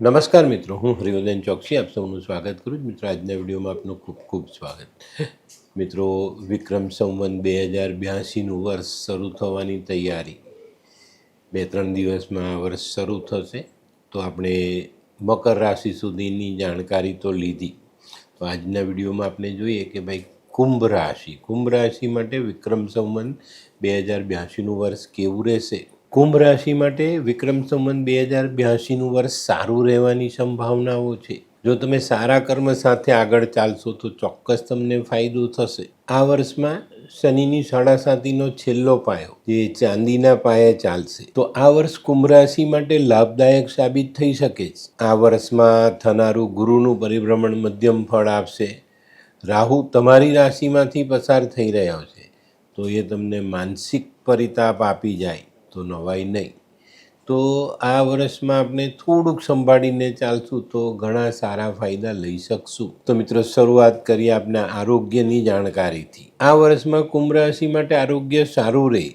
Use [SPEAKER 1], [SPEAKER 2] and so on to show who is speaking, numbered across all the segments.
[SPEAKER 1] નમસ્કાર મિત્રો, હું હરિવર્ધન ચોકસી, આપ સૌનું સ્વાગત કરું છું. મિત્રો, આજના વિડીયોમાં આપનું ખૂબ ખૂબ સ્વાગત. મિત્રો, વિક્રમ સંવન બે હજાર બ્યાસીનું વર્ષ શરૂ થવાની તૈયારી. બે ત્રણ દિવસમાં આ વર્ષ શરૂ થશે. તો આપણે મકર રાશિ સુધીની જાણકારી તો લીધી. તો આજના વિડીયોમાં આપણે જોઈએ કે ભાઈ, કુંભ રાશિ. કુંભ રાશિ માટે વિક્રમ સંવન બે હજાર બ્યાસીનું વર્ષ કેવું રહેશે? કુંભ રાશિ માટે વિક્રમ સંવંત બે હજાર બ્યાસીનું વર્ષ સારું રહેવાની સંભાવનાઓ છે. જો તમે સારા કર્મ સાથે આગળ ચાલશો તો ચોક્કસ તમને ફાયદો થશે. આ વર્ષમાં શનિની સાડા સાતીનો છેલ્લો પાયો, જે ચાંદીના પાયે ચાલશે. તો આ વર્ષ કુંભ રાશિ માટે લાભદાયક સાબિત થઈ શકે છે. આ વર્ષમાં થનારું ગુરુનું પરિભ્રમણ મધ્યમ ફળ આપશે. રાહુ તમારી રાશિમાંથી પસાર થઈ રહ્યા છે, તો એ તમને માનસિક પરિતાપ આપી જાય. તો નવાઈ નહીં. તો આ વર્ષમાં આપણે થોડુંક સંભાળીને ચાલશું તો ઘણા સારા ફાયદા લઈ શકશું. તો મિત્રો, શરૂઆત કરીએ આપણા આરોગ્યની જાણકારીથી. આ વર્ષમાં કુંભ રાશિ માટે આરોગ્ય સારું રહે.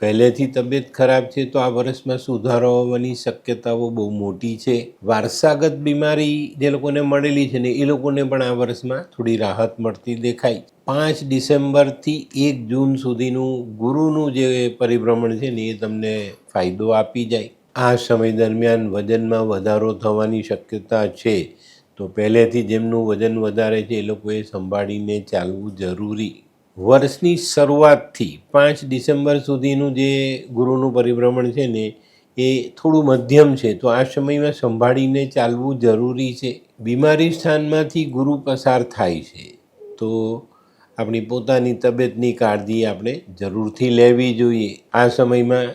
[SPEAKER 1] પહેલેથી તબિયત ખરાબ છે તો આ વર્ષમાં સુધારો આવવાની શક્યતાઓ બહુ મોટી છે. વારસાગત બીમારી જે લોકોને મળેલી છે ને એ લોકોને પણ આ વર્ષમાં થોડી રાહત મળતી દેખાય. પાંચ ડિસેમ્બરથી એક જૂન સુધીનું ગુરુનું જે પરિભ્રમણ છે ને એ તમને ફાયદો આપી જાય. આ સમય દરમિયાન વજનમાં વધારો થવાની શક્યતા છે. તો પહેલેથી જેમનું વજન વધારે છે એ લોકોએ સંભાળીને ચાલવું જરૂરી. વર્ષની શરૂઆતથી પાંચ ડિસેમ્બર સુધીનું જે ગુરુનું પરિભ્રમણ છે ને એ થોડું મધ્યમ છે. તો આ સમયમાં સંભાળીને ચાલવું જરૂરી છે. બીમારી સ્થાનમાંથી ગુરુ પસાર થાય છે. તો આપણી પોતાની તબિયતની કાળજી આપણે જરૂરથી લેવી જોઈએ. આ સમયમાં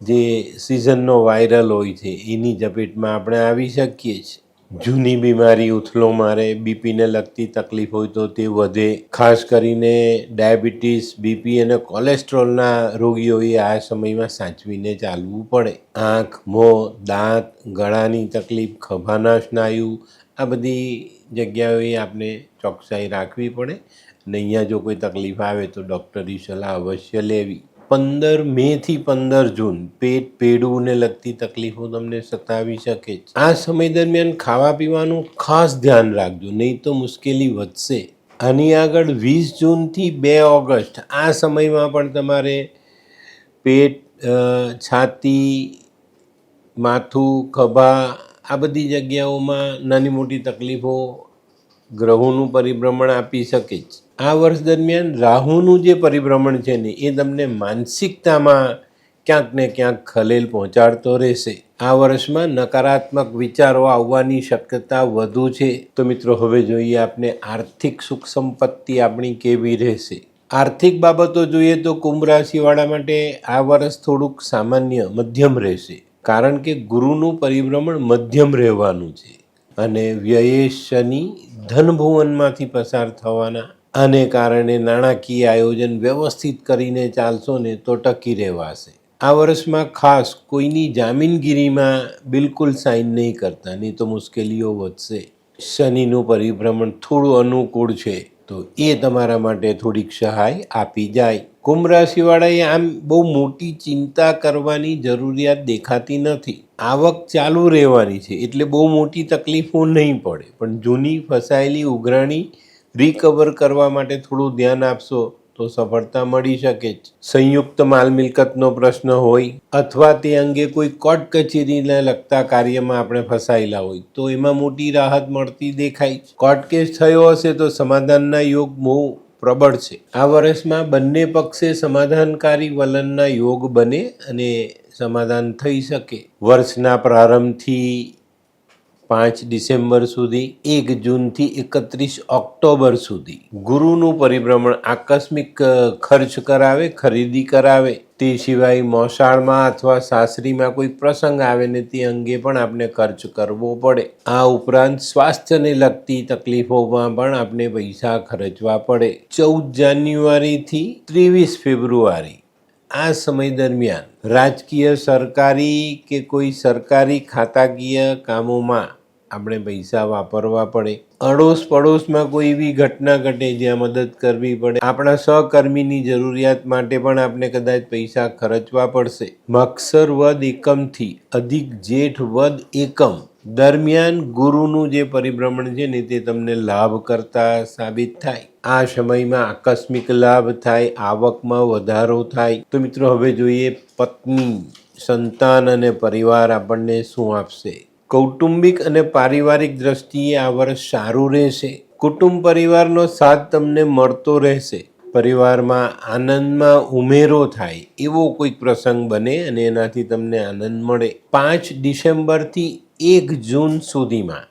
[SPEAKER 1] જે સિઝનનો વાયરલ હોય છે, એની ઝપેટમાં આપણે આવી શકીએ છીએ. જૂની બીમારી ઉથલો મારે, બીપીને લગતી તકલીફ હોય તો તે વધે. ખાસ કરીને ડાયાબિટીસ, બીપી અને કોલેસ્ટ્રોલના રોગીઓએ આ સમયમાં સાચવીને ચાલવું પડે. આંખ, મોં, દાંત, ગળાની તકલીફ ખભાના સ્નાયુ આ બધી જગ્યાઓએ આપણે ચોકસાઈ રાખવી પડે. અને અહીંયા જો કોઈ તકલીફ આવે તો ડૉક્ટરની સલાહ અવશ્ય લેવી. પંદર મેથી પંદર જૂન, પેટ પેડુંને લગતી તકલીફો તમને સતાવી શકે છે. આ સમય દરમિયાન ખાવા પીવાનું ખાસ ધ્યાન રાખજો, નહીં તો મુશ્કેલી વધશે. આની આગળ વીસ જૂનથી બે ઓગસ્ટ, આ સમયમાં પણ તમારે પેટ છાતી, માથું, ખભા, આ બધી જગ્યાઓમાં નાની મોટી તકલીફો ગ્રહોનું પરિભ્રમણ આપી શકે છે. આ વર્ષ દરમિયાન રાહુનું જે પરિભ્રમણ છે ને, એ તમને માનસિકતામાં ક્યાંક ને ક્યાંક ખલેલ પહોંચાડતો રહેશે. આ વર્ષમાં નકારાત્મક વિચારો આવવાની શક્યતા વધુ છે. તો મિત્રો, હવે જોઈએ આપણે આર્થિક સુખ સંપત્તિ આપણી કેવી રહેશે. આર્થિક બાબતો જોઈએ તો કુંભ રાશિવાળા માટે આ વર્ષ થોડુંક સામાન્ય મધ્યમ રહેશે. કારણ કે ગુરુનું પરિભ્રમણ મધ્યમ રહેવાનું છે. અને વ્યયે શનિ ધનભુવનમાંથી પસાર થવાના આને કારણે નાણાકીય આયોજન વ્યવસ્થિત કરીને ચાલશો ને તો ટકી રહેવાશે. આ વર્ષમાં ખાસ કોઈની જામીનગીરીમાં બિલકુલ સાઇન નહીં કરતા, નહીં તો મુશ્કેલીઓ વધશે. શનિનું પરિભ્રમણ થોડું અનુકૂળ છે, તો એ તમારા માટે થોડીક સહાય આપી જાય. કુંભ રાશિવાળાએ આમ બહુ મોટી ચિંતા કરવાની જરૂરિયાત દેખાતી નથી. આવક ચાલુ રહેવાની છે, એટલે બહુ મોટી તકલીફો નહીં પડે. પણ જૂની ફસાયેલી ઉઘરાણી રિકવર કરવા માટે થોડું ધ્યાન આપશો તો સફળતા મળી શકે છે સંયુક્ત માલ મિલકતનો પ્રશ્ન હોય અથવા તે અંગે કોઈ કોર્ટ કચેરીને લગતા કાર્યમાં આપણે ફસાયેલા હોય, તો એમાં મોટી રાહત મળતી દેખાય કોર્ટ કેસ થયો હશે તો સમાધાનના યોગ બહુ પ્રબળ છે. આ વર્ષમાં બંને પક્ષે સમાધાનકારી વલણના યોગ બને અને સમાધાન થઈ શકે. વર્ષના પ્રારંભથી પાંચ ડિસેમ્બર સુધી, એક જૂનથી એકત્રીસ ઓક્ટોબર સુધી. ગુરુનું પરિભ્રમણ આકસ્મિક ખર્ચ કરાવે, ખરીદી કરાવે. તે સિવાય મોસાળમાં અથવા સાસરીમાં કોઈ પ્રસંગ આવે ને તે અંગે પણ આપણે ખર્ચ કરવો પડે. આ ઉપરાંત સ્વાસ્થ્યને લગતી તકલીફોમાં પણ આપણે પૈસા ખર્ચવા પડે. ચૌદ જાન્યુઆરીથી ત્રેવીસ ફેબ્રુઆરી. આ સમય દરમિયાન રાજકીય, સરકારી કે કોઈ સરકારી ખાતાકીય કામોમાં આપણે પૈસા વાપરવા પડે. અડોશ પડોશમાં કોઈ એવી ઘટના ઘટે જ્યાં મદદ કરવી પડે. આપણા સહકર્મીની જરૂરિયાત માટે પણ આપણે કદાચ પૈસા ખર્ચવા પડશે. મક્ષર વદ એકમથી અધિક જેઠ વદ એકમ દરમિયાન ગુરુનું જે પરિભ્રમણ છે ને તે તમને લાભ કરતા સાબિત થાય. આ સમયમાં આકસ્મિક લાભ થાય, આવકમાં વધારો થાય. તો મિત્રો, હવે જોઈએ પત્ની, સંતાન અને પરિવાર આપણને શું આપશે? કૌટુંબિક અને પારિવારિક દ્રષ્ટિએ આ વર્ષ સારું રહેશે. કુટુંબ પરિવારનો સાથ તમને મળતો રહેશે. પરિવારમાં આનંદમાં ઉમેરો થાય એવો કોઈક પ્રસંગ બને અને એનાથી તમને આનંદ મળે. પાંચ ડિસેમ્બરથી એક જૂન સુધીમાં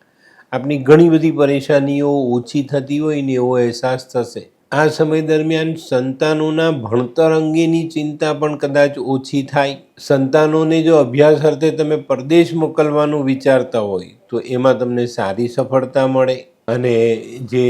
[SPEAKER 1] આપની ઘણી બધી પરેશાનીઓ ઓછી થતી હોય ને એવો અહેસાસ થશે. આ સમય દરમિયાન સંતાનોના ભણતર અંગેની ચિંતા પણ કદાચ ઓછી થાય. સંતાનોને જો અભ્યાસ અર્થે તમે પરદેશ મોકલવાનું વિચારતા હોય, તો એમાં તમને સારી સફળતા મળે. અને જે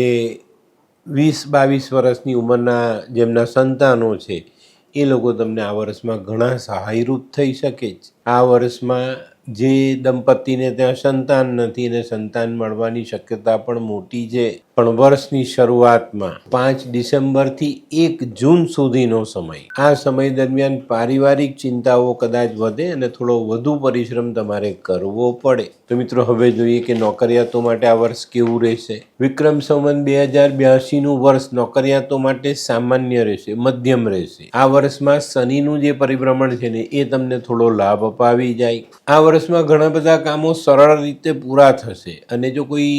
[SPEAKER 1] વીસ બાવીસ વર્ષની ઉંમરના જેમના સંતાનો છે, એ લોકો તમને આ વર્ષમાં ઘણા સહાયરૂપ થઈ શકે છે. આ વર્ષમાં જે દંપતીને ત્યાં સંતાન નથી અને સંતાન મળવાની શક્યતા પણ મોટી છે. પણ વર્ષની શરૂઆતમાં પાંચ ડિસેમ્બરથી એક જૂન સુધીનો સમય. આ સમય દરમિયાન પારિવારિક ચિંતાઓ કદાચ વધે અને થોડો વધુ પરિશ્રમ તમારે કરવો પડે. તો મિત્રો, હવે જોઈએ કે નોકરિયાતો માટે આ વર્ષ કેવું રહેશે? વિક્રમ સંવત બે હજાર બ્યાસીનું વર્ષ નોકરિયાતો માટે સામાન્ય રહેશે, મધ્યમ રહેશે. આ વર્ષમાં શનિનું જે પરિભ્રમણ છે ને, એ તમને થોડો લાભ અપાવી જાય. આ વર્ષમાં ઘણા બધા કામો સરળ રીતે પૂરા થશે અને જો કોઈ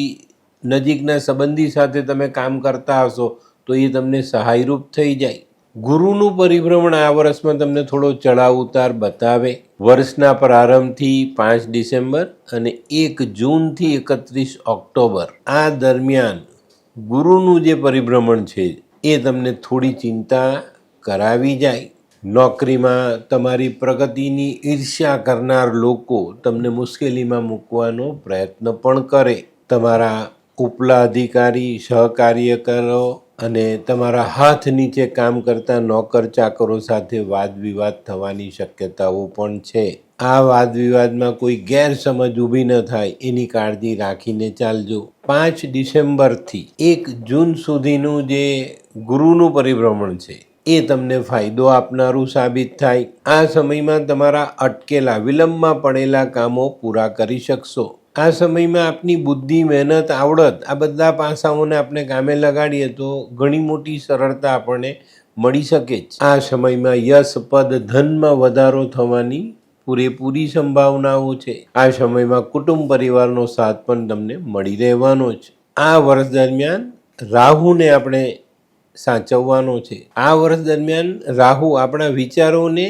[SPEAKER 1] નજીકના સંબંધી સાથે તમે કામ કરતા હશો, તો એ તમને સહાયરૂપ થઈ જાય. ગુરુનું પરિભ્રમણ આ વર્ષમાં તમને થોડો ચડાવ ઉતાર બતાવે. વર્ષના પ્રારંભથી પાંચ ડિસેમ્બર અને એક જૂનથી એકત્રીસ ઓક્ટોબર. આ દરમિયાન ગુરુનું જે પરિભ્રમણ છે, એ તમને થોડી ચિંતા કરાવી જાય. નોકરીમાં તમારી પ્રગતિની ઈર્ષ્યા કરનાર લોકો તમને મુશ્કેલીમાં મૂકવાનો પ્રયત્ન પણ કરે. તમારા ઉપલા અધિકારી સહકાર્યકરો અને તમારા હાથ નીચે કામ કરતા નોકર ચાકરો સાથે વાદવિવાદ થવાની શક્યતાઓ પણ છે. આ વાદવિવાદમાં કોઈ ગેરસમજ ઊભી ન થાય, એની કાળજી રાખીને ચાલજો. પાંચ ડિસેમ્બરથી એક જૂન સુધીનું જે ગુરુનું પરિભ્રમણ છે એ તમને ફાયદો આપનારું સાબિત થાય. આ સમયમાં તમારા અટકેલા, વિલંબમાં પડેલા કામો પૂરા કરી શકશો. આ સમયમાં આપની બુદ્ધિ, મહેનત, આવડત આ બધા પાસાઓને આપણે કામે લગાડીએ તો ઘણી મોટી સરળતા આપણને મળી શકે છે આ સમયમાં યશ, પદ, ધનમાં વધારો થવાની પૂરેપૂરી સંભાવનાઓ છે. આ સમયમાં કુટુંબ પરિવારનો સાથ પણ તમને મળી રહેવાનો છે. આ વર્ષ દરમિયાન રાહુને આપણે સાચવવાનો છે. આ વર્ષ દરમિયાન રાહુ આપણા વિચારોને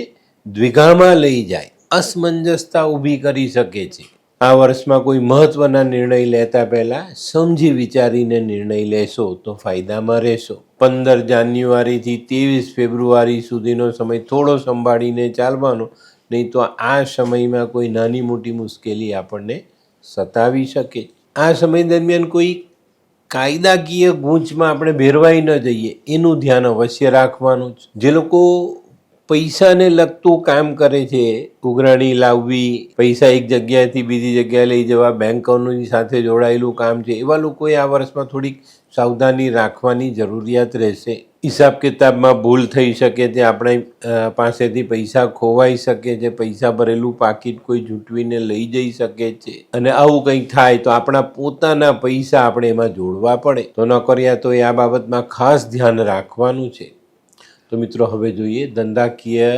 [SPEAKER 1] દ્વિગામાં લઈ જાય, અસમંજસતા ઊભી કરી શકે છે. આ વર્ષમાં કોઈ મહત્વના નિર્ણય લેતા પહેલા સમજી વિચારીને નિર્ણય લેશો તો ફાયદામાં રહેશો. પંદર જાન્યુઆરીથી ત્રેવીસ ફેબ્રુઆરી સુધીનો સમય થોડો સંભાળીને ચાલવાનો, નહીં તો આ સમયમાં કોઈ નાની મોટી મુશ્કેલી આપણને સતાવી શકે. આ સમય દરમિયાન કોઈ કાયદાકીય ગૂંચમાં આપણે ભેરવાઈ ન જઈએ, એનું ધ્યાન અવશ્ય રાખવાનું છે. જે લોકો પૈસાને લગતું કામ કરે છે, ઉઘરાણી લાવવી, પૈસા એક જગ્યાએથી બીજી જગ્યાએ લઈ જવા બેંકોની સાથે જોડાયેલું કામ છે, એવા લોકોએ આ વર્ષમાં થોડીક સાવધાની રાખવાની જરૂરિયાત રહેશે. હિસાબ કિતાબમાં ભૂલ થઈ શકે છે આપણે પાસેથી પૈસા ખોવાઈ શકે છે. પૈસા ભરેલું પાકીટ કોઈ જૂંટવીને લઈ જઈ શકે છે. અને આવું કંઈક થાય તો આપણા પોતાના પૈસા આપણે એમાં જોડવા પડે. તો નોકરિયા તો એ આ બાબતમાં ખાસ ધ્યાન રાખવાનું છે. તો મિત્રો, હવે જોઈએ ધંધાકીય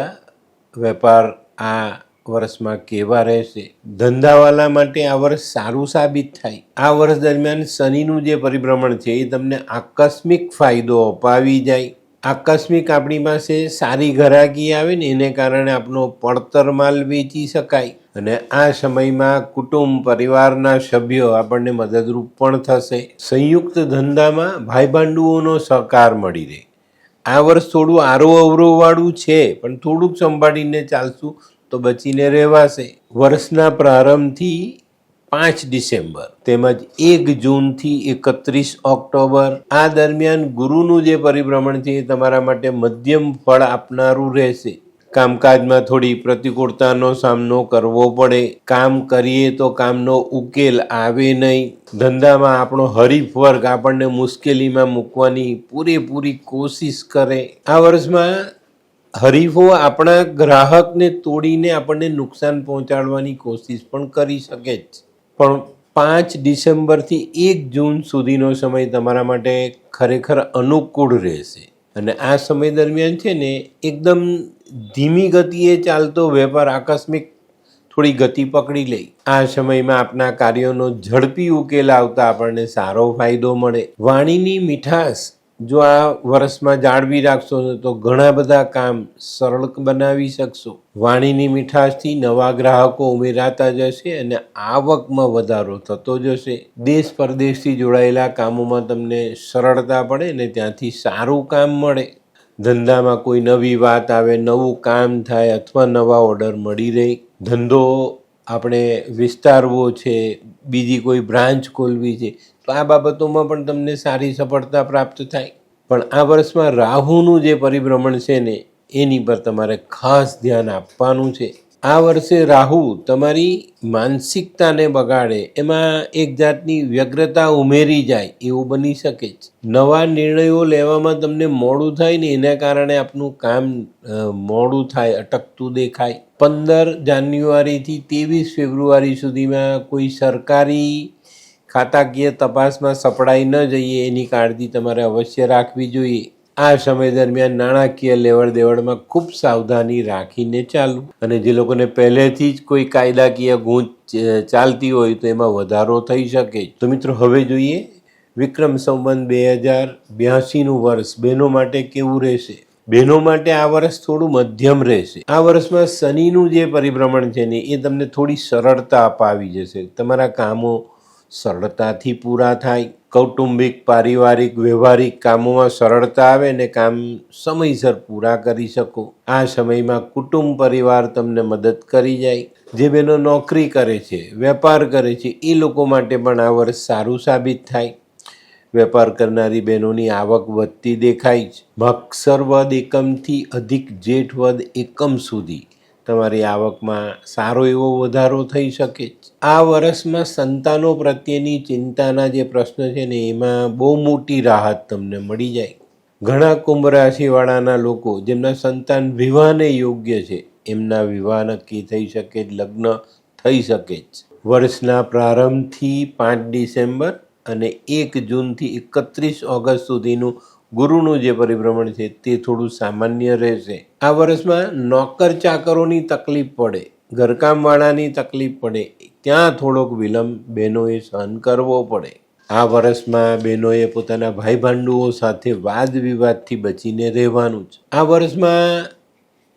[SPEAKER 1] વેપાર આ વર્ષમાં કેવા રહેશે? ધંધાવાલા માટે આ વર્ષ સારું સાબિત થાય. આ વર્ષ દરમિયાન શનિનું જે પરિભ્રમણ છે એ તમને આકસ્મિક ફાયદો અપાવી જાય. આકસ્મિક આપણી પાસે સારી ઘરાકી આવે ને એને કારણે આપણો પડતર માલ વેચી શકાય. અને આ સમયમાં કુટુંબ, પરિવારના સભ્યો આપણને મદદરૂપ પણ થશે. સંયુક્ત ધંધામાં ભાઈ ભાંડુઓનો સહકાર મળી રહે. આ વર્ષ થોડું આરો અવરોવાળું છે, પણ થોડુંક સંભાળીને ચાલશું. તો બચીને રહેવાશે. વર્ષના પ્રારંભથી પાંચ ડિસેમ્બર, તેમજ એક જૂનથી એકત્રીસ ઓક્ટોબર. આ દરમિયાન ગુરુનું જે પરિભ્રમણ છે એ તમારા માટે મધ્યમ ફળ આપનારું રહેશે. કામકાજમાં થોડી પ્રતિકૂળતાનો સામનો કરવો પડે. કામ કરીએ તો કામનો ઉકેલ આવે નહીં. ધંધામાં આપણો હરીફ વર્ગ આપણને મુશ્કેલીમાં મૂકવાની પૂરેપૂરી કોશિશ કરે. આ વર્ષમાં હરીફો આપણા ગ્રાહકને તોડીને આપણને નુકસાન પહોંચાડવાની કોશિશ પણ કરી શકે જ. પણ પાંચ ડિસેમ્બરથી એક જૂન સુધીનો સમય તમારા માટે ખરેખર અનુકૂળ રહેશે. અને આ સમય દરમિયાન છે ને, એકદમ ધીમી ગતિએ ચાલતો વેપાર આકસ્મિક થોડી ગતિ પકડી લે. આ સમયમાં આપના કાર્યોનો ઝડપી ઉકેલ આવતા આપણને સારો ફાયદો મળે. વાણીની મીઠાશ જો આ વર્ષમાં જાળવી રાખશો તો ઘણા બધા કામ સરળ બનાવી શકશો. વાણીની મીઠાશથી નવા ગ્રાહકો ઉમેરાતા જશે અને આવકમાં વધારો થતો જશે. દેશ પરદેશથી જોડાયેલા કામોમાં તમને સરળતા પડે ને ત્યાંથી સારું કામ મળે. ધંધામાં કોઈ નવી વાત આવે, નવું કામ થાય અથવા નવા ઓર્ડર મળી રહે. ધંધો આપણે વિસ્તારવો છે, બીજી કોઈ બ્રાન્ચ ખોલવી છે તો આ બાબતોમાં પણ તમને સારી સફળતા પ્રાપ્ત થાય. પણ આ વર્ષમાં રાહુનું જે પરિભ્રમણ છે ને, એની પર તમારે ખાસ ધ્યાન આપવાનું છે. આ વર્ષે રાહુ તમારી માનસિકતાને બગાડે, એમાં એક જાતની વ્યગ્રતા ઉમેરી જાય એવું બની શકે છે નવા નિર્ણયો લેવામાં તમને મોડું થાય ને, એના કારણે આપનું કામ મોડું થાય, અટકતું દેખાય. પંદર જાન્યુઆરીથી ત્રેવીસ ફેબ્રુઆરી સુધીમાં કોઈ સરકારી ખાતાકીય તપાસમાં સપડાઈ ન જઈએ એની કાળજી તમારે અવશ્ય રાખવી જોઈએ. આ સમય દરમિયાન નાણાકીય લેવડ દેવડમાં ખૂબ સાવધાની રાખીને ચાલવું. અને જે લોકોને પહેલેથી જ કોઈ કાયદાકીય ગૂંચ ચાલતી હોય તો એમાં વધારો થઈ શકે. તો મિત્રો, હવે જોઈએ વિક્રમ સંવંત બે હજાર બ્યાસીનું વર્ષ. બહેનો માટે કેવું રહેશે? બહેનો માટે આ વર્ષ થોડું મધ્યમ રહેશે. આ વર્ષમાં શનિનું જે પરિભ્રમણ છે ને, એ તમને થોડી સરળતા અપાવી જશે. તમારા કામો સરળતાથી પૂરા થાય. કૌટુંબિક, પારિવારિક, વ્યવહારિક કામોમાં સરળતા આવે ને કામ સમયસર પૂરા કરી શકો. આ સમયમાં કુટુંબ પરિવાર તમને મદદ કરી જાય. જે બહેનો નોકરી કરે છે, વેપાર કરે છે, એ લોકો માટે પણ આ વર્ષ સારું સાબિત થાય. વેપાર કરનારી બહેનોની આવક વધતી દેખાય છે મક્ષર વદ એકમથી અધિક જેઠ વદ એકમ સુધી. તમારી આવકમાં સારો એવો વધારો થઈ શકે આ વર્ષમાં સંતાનો પ્રત્યેની ચિંતાના જે પ્રશ્ન છે ને, એમાં બહુ મોટી રાહત તમને મળી જાય. ઘણા કુંભ રાશિવાળાના લોકો જેમના સંતાન વિવાહને યોગ્ય છે, એમના વિવાહ નક્કી થઈ શકે લગ્ન થઈ શકે જ. વર્ષના પ્રારંભથી પાંચ ડિસેમ્બર અને એક જૂનથી એકત્રીસ ઓગસ્ટ સુધીનું ગુરુનું જે પરિભ્રમણ છે તે થોડું સામાન્ય રહેશે. આ વર્ષમાં નોકર ચાકરોની તકલીફ પડે, ઘરકામવાળાની તકલીફ પડે, ત્યાં થોડોક વિલંબ બહેનોએ સહન કરવો પડે. આ વર્ષમાં બહેનોએ પોતાના ભાઈ ભાંડુઓ સાથે વાદ વિવાદથી બચીને રહેવાનું છે. આ વર્ષમાં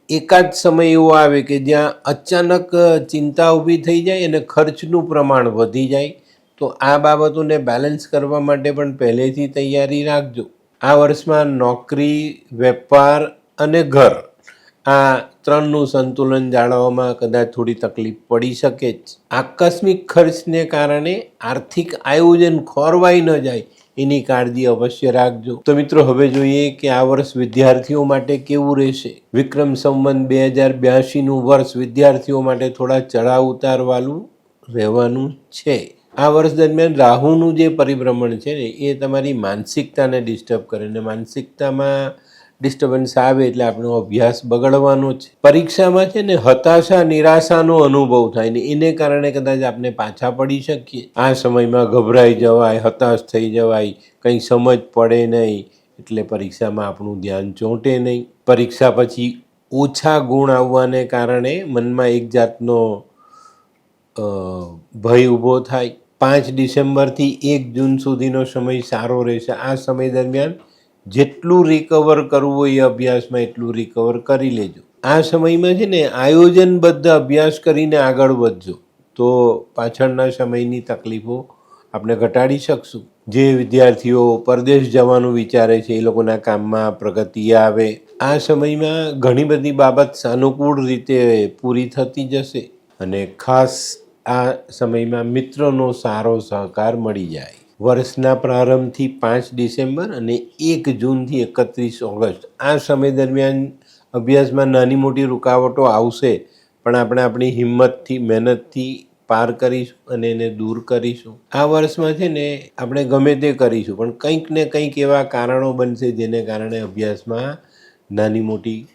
[SPEAKER 1] એકાદ સમય એવો આવે કે જ્યાં અચાનક ચિંતા ઊભી થઈ જાય અને ખર્ચનું પ્રમાણ વધી જાય, તો આ બાબતોને બેલેન્સ કરવા માટે પણ પહેલેથી તૈયારી રાખજો. આ વર્ષમાં નોકરી, વેપાર અને ઘર આ ત્રણનું સંતુલન જાળવવામાં કદાચ થોડી તકલીફ પડી શકે જ. આકસ્મિક ખર્ચને કારણે આર્થિક આયોજન ખોરવાઈ ન જાય એની કાળજી અવશ્ય રાખજો. તો મિત્રો, હવે જોઈએ કે આ વર્ષ વિદ્યાર્થીઓ માટે કેવું રહેશે? વિક્રમ સંવંત બે હજાર બ્યાસીનું વર્ષ વિદ્યાર્થીઓ માટે થોડા ચઢાવ ઉતારવાળું રહેવાનું છે. આ વર્ષ દરમિયાન રાહુનું જે પરિભ્રમણ છે ને, એ તમારી માનસિકતાને ડિસ્ટર્બ કરે ને માનસિકતામાં ડિસ્ટર્બન્સ આવે એટલે આપણો અભ્યાસ બગડવાનો છે. પરીક્ષામાં છે ને હતાશા, નિરાશાનો અનુભવ થાય ને, એને કારણે કદાચ આપણે પાછા પડી શકીએ. આ સમયમાં ગભરાઈ જવાય, હતાશ થઈ જવાય, કંઈ સમજ પડે નહીં, એટલે પરીક્ષામાં આપણું ધ્યાન ચોંટે નહીં. પરીક્ષા પછી ઓછા ગુણ આવવાને કારણે મનમાં એક જાતનો ભય ઊભો થાય. પાંચ ડિસેમ્બરથી એક જૂન સુધીનો સમય સારો રહેશે. આ સમય દરમિયાન જેટલું રિકવર કરવું હોય એ અભ્યાસમાં એટલું રિકવર કરી લેજો. આ સમયમાં છે ને આયોજનબદ્ધ અભ્યાસ કરીને આગળ વધજો. તો પાછળના સમયની તકલીફો આપણે ઘટાડી શકશું. જે વિદ્યાર્થીઓ પરદેશ જવાનું વિચારે છે, એ લોકોના કામમાં પ્રગતિ આવે. આ સમયમાં ઘણી બધી બાબત સાનુકૂળ રીતે પૂરી થતી જશે અને ખાસ આ સમયમાં મિત્રોનો સારો સહકાર મળી જાય. વર્ષના પ્રારંભથી પાંચ ડિસેમ્બર અને એક જૂનથી એકત્રીસ ઓગસ્ટ. આ સમય દરમિયાન અભ્યાસમાં નાની મોટી રૂકાવટો આવશે, પણ આપણે આપણી હિંમતથી, મહેનતથી પાર કરીશું અને એને દૂર કરીશું. આ વર્ષમાં છે ને, આપણે ગમે તે કરીશું, પણ કંઈક ને કંઈક એવા કારણો બનશે જેને કારણે અભ્યાસમાં નાની મોટી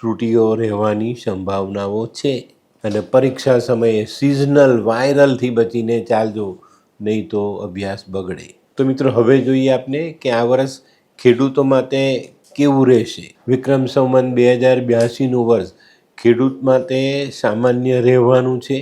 [SPEAKER 1] ત્રુટીઓ રહેવાની સંભાવનાઓ છે. અને પરીક્ષા સમયે સિઝનલ વાયરલથી બચીને ચાલજો, નહીં તો અભ્યાસ બગડે. તો મિત્રો, હવે જોઈએ આપને કે આ વર્ષ ખેડૂતો માટે કેવું રહેશે. વિક્રમ સંવંત બે હજાર બ્યાસીનું વર્ષ. ખેડૂત માટે સામાન્ય રહેવાનું છે.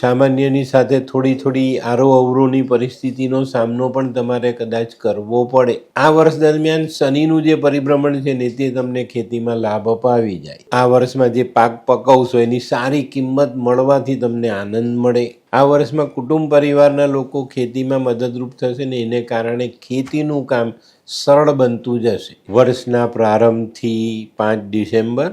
[SPEAKER 1] સામાન્યની સાથે થોડી થોડી આરો અવરોની પરિસ્થિતિનો સામનો પણ તમારે કદાચ કરવો પડે. આ વર્ષ દરમિયાન શનિનું જે પરિભ્રમણ છે ને તે તમને ખેતીમાં લાભ અપાવી જાય. આ વર્ષમાં જે પાક પકવશો એની સારી કિંમત મળવાથી તમને આનંદ મળે. આ વર્ષમાં કુટુંબ પરિવારના લોકો ખેતીમાં મદદરૂપ થશે ને એને કારણે ખેતીનું કામ સરળ બનતું જશે. વર્ષના પ્રારંભથી પાંચ ડિસેમ્બર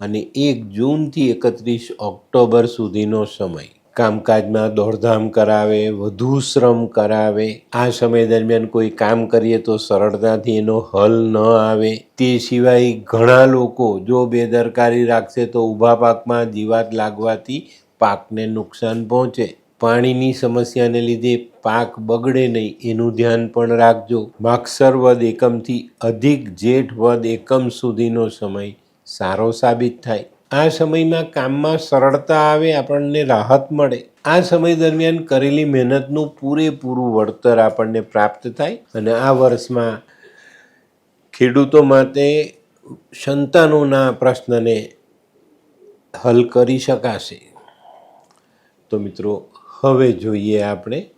[SPEAKER 1] અને એક જૂનથી એકત્રીસ ઓક્ટોબર સુધીનો સમય. કામકાજમાં દોડધામ કરાવે, વધુ શ્રમ કરાવે. આ સમય દરમિયાન કોઈ કામ કરીએ તો સરળતાથી એનો હલ ન આવે. તે સિવાય ઘણા લોકો જો બેદરકારી રાખશે તો ઊભા પાકમાં જીવાત લાગવાથી પાકને નુકસાન પહોંચે. પાણીની સમસ્યાને લીધે પાક બગડે નહીં, એનું ધ્યાન પણ રાખજો. માગસર વદ એકમથી અધિક જેઠ વદ એકમ સુધીનો સમય સારો સાબિત થાય. આ સમયમાં કામમાં સરળતા આવે, આપણને રાહત મળે. આ સમય દરમિયાન કરેલી મહેનતનું પૂરેપૂરું વળતર આપણને પ્રાપ્ત થાય અને આ વર્ષમાં ખેડૂતો માટે સંતાનોના પ્રશ્નને હલ કરી શકાશે. તો મિત્રો, હવે જોઈએ આપણે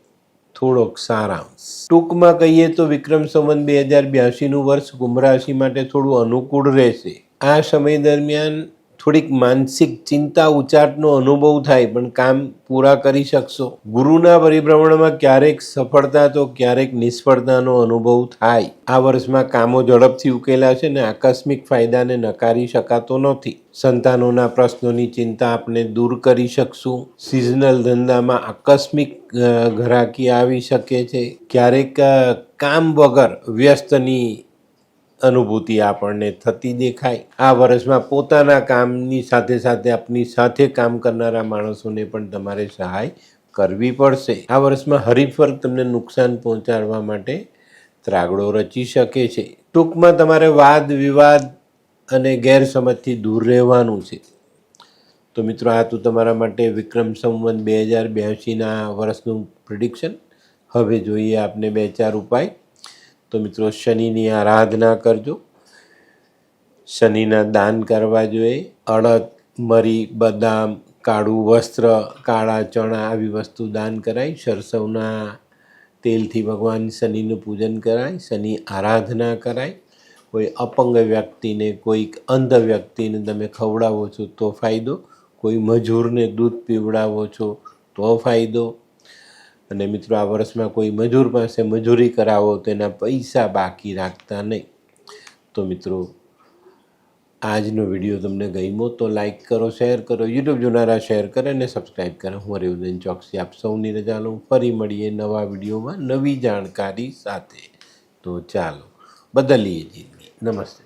[SPEAKER 1] થોડોક સારાંશ. ટૂંકમાં કહીએ તો વિક્રમ સંવત બે હજાર બ્યાસીનું વર્ષ કુંભ રાશિ માટે થોડું અનુકૂળ રહેશે. આ સમય દરમિયાન થોડીક માનસિક ચિંતા, ઉચાટનો અનુભવ થાય, પણ કામ પૂરા કરી શકશો. ગુરુના પરિભ્રમણમાં ક્યારેક સફળતા તો ક્યારેક નિષ્ફળતાનો અનુભવ થાય. આ વર્ષમાં કામો ઝડપથી ઉકેલાશે ને આકસ્મિક ફાયદાને નકારી શકાતો નથી. સંતાનોના પ્રશ્નોની ચિંતા આપણે દૂર કરી શકશું. સિઝનલ ધંધામાં આકસ્મિક ઘરાકી આવી શકે છે. ક્યારેક કામ વગર વ્યસ્તની અનુભૂતિ આપણને થતી દેખાય. આ વર્ષમાં પોતાના કામની સાથે સાથે આપની સાથે કામ કરનારા માણસોને પણ તમારે સહાય કરવી પડશે. આ વર્ષમાં હરીફર તમને નુકસાન પહોંચાડવા માટે ત્રાગડો રચી શકે છે. ટૂંકમાં તમારે વાદ, વિવાદ અને ગેરસમજથી દૂર રહેવાનું છે. તો મિત્રો, આ તો તમારા માટે વિક્રમ સંવત બે હજાર બ્યાસીના વર્ષનું પ્રિડિક્શન. હવે જોઈએ આપને બે ચાર ઉપાય તો મિત્રો શનિની આરાધના કરજો. શનિના દાન કરવા જોઈએ. અડદ, મરી, બદામ, કાળું વસ્ત્ર, કાળા ચણા આવી વસ્તુ દાન કરાય. સરસવના તેલથી ભગવાન શનિનું પૂજન કરાય. શનિ આરાધના કરાય. કોઈ અપંગ વ્યક્તિને, કોઈક અંધ વ્યક્તિને તમે ખવડાવો છો તો ફાયદો. કોઈ મજૂરને દૂધ પીવડાવો છો તો ફાયદો. અને મિત્રો, આ વર્ષમાં કોઈ મજૂર પાસે મજૂરી કરાવો, તો એના પૈસા બાકી રાખતા નહીં. તો મિત્રો, આજનો વીડિયો તમને ગમ્યો તો લાઇક કરો, શેર કરો, યુટ્યુબ જોનારા શેર કરે અને સબસ્ક્રાઈબ કરે. હું રેવદન ચોકસી, આપ સૌની રજા લઉં. ફરી મળીએ નવા વિડીયોમાં નવી જાણકારી સાથે. તો ચાલો, બદલીએ જિંદગી. નમસ્તે.